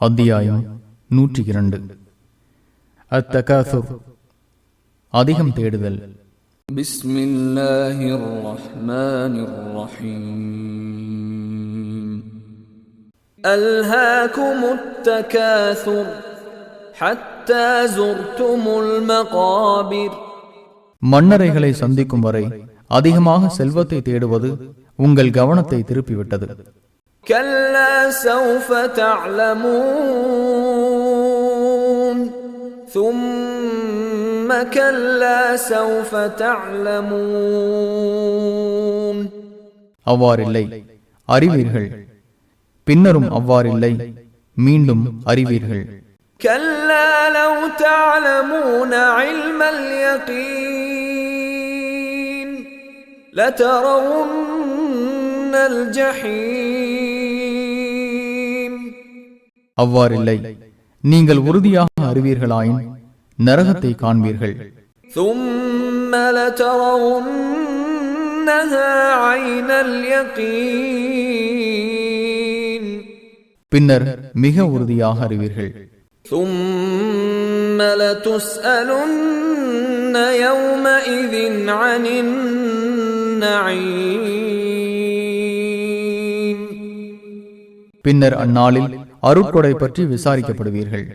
அத்தியாயம் நூற்றி இரண்டு அத்தகாசுர் அதிகம் தேடுதல் بسم الله الرحمن الرحيم ألهاكم التكاثر حتى زرتم المقابر மன்னரைகளை சந்திக்கும் வரை அதிகமாக செல்வத்தை தேடுவது உங்கள் கவனத்தை திருப்பிவிட்டது كلا سوف تعلمون ثم كلا سوف تعلمون அவ்வாறில்லை அறிவீர்கள் பின்னரும் அவ்வாறில்லை மீண்டும் அறிவீர்கள் كلا لو تعلمون علم اليقين لترون الجحيم அவ்வாறில்லை. நீங்கள் உறுதியாக அறிவீர்களாயின் நரகத்தை காண்பீர்கள். பின்னர் மிக உறுதியாக அறிவீர்கள். பின்னர் அந்நாளில் அருட்கொடை பற்றி விசாரிக்கப்படுவீர்கள்.